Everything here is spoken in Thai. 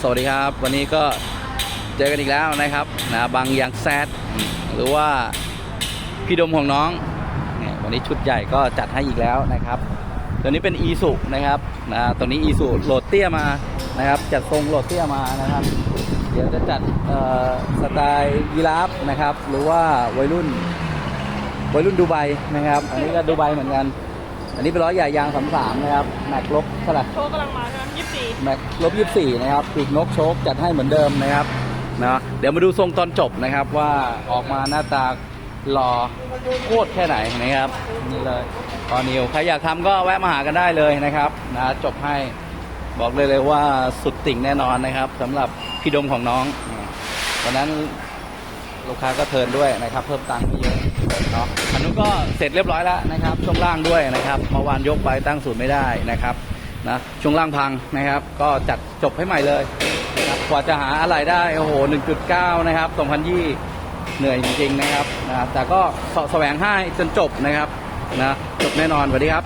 สวัสดีครับ วันนี้ก็เจอกันอีกแล้วนะครับนะบางยางแซดหรือว่าพี่ดมของน้อง วันนี้ชุดใหญ่ก็จัดให้อีกแล้วนะครับตัวนี้เป็นอีสุนะครับนะตัวนี้อีสุโหลดเตี้ยมานะครับจัดทรงโหลดเตี้ยมานะครับ เดี๋ยวจะจัดสไตล์ยีราฟนะครับ หรือว่าวัยรุ่นวัยรุ่นดูไบนะครับ อันนี้ก็ดูไบเหมือนกัน อันนี้เป็นล้อใหญ่ยางสามสามนะครับแม็กลบเท่าไหร่โชว์กำลังมาใช่ไหมยี่สิบสี่แม็กลบยี่สี่นะครับปีกนกโชคจัดให้เหมือนเดิมนะครับนะเดี๋ยวมาดูทรงตอนจบนะครับว่าออกมาหน้าตาหล่อโคตรแค่ไหนนะครับนี่เลยตอนนิวใครอยากทำก็แวะมาหากันได้เลยนะครับนะจบให้บอกเลยเลยว่าสุดติ่งแน่นอนนะครับสำหรับพี่ดมของน้องวันนั้น ลูกค้าก็เทินด้วยนะครับ เพิ่มตังค์ไม่เยอะเนาะอันนู้นก็เสร็จเรียบร้อยแล้วนะครับ ช่วงล่างด้วยนะครับเมื่อวานยกไปตั้งศูนย์ไม่ได้นะครับนะช่วงล่างพังนะครับ ก็จัดจบให้ใหม่เลยนะครับกว่าจะหาอะไรได้โอ้โห 1.9 นะครับ2020เหนื่อยจริงๆนะครับนะแต่ก็เสาะแสวงให้จนจบนะครับนะจบแน่นอนสวัสดีครับ